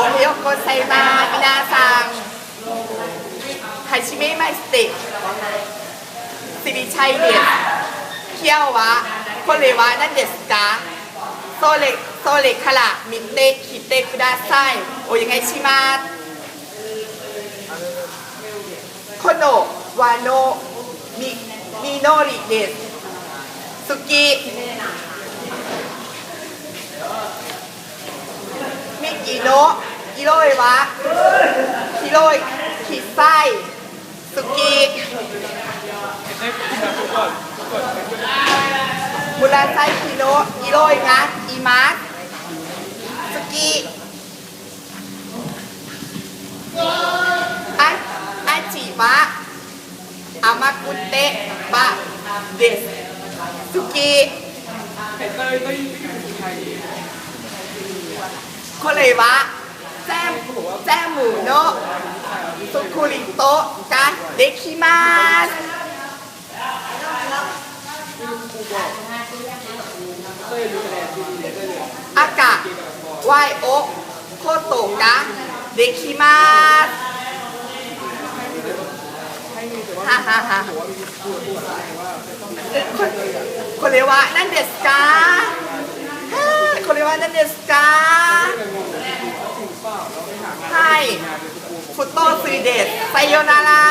โอเฮโกไซมาบินาซังฮาชิเมะมาสติสิริชัยเดียเคียววะโคเลวะนั่นเดสกาโซเลโซเลคาระมิเตะคิเตะคุดาไซโอยังไงชิมาโคโนวานโนมิมิโนริเดสสุกิมิกิโนิโลเลยวะกิโลขีดไส้สุกี้บุลาไส้กิโลกิโลงะอีมาร์กสุกี้อาอาจิวะอามากุเตบะเดสสุกี้คนเลยวะ全部全部のとこりとができます。赤、Y をことができます。はははここれは何ですかこれは何ですかไทยฟุตโตสวีเดตไซโยนารา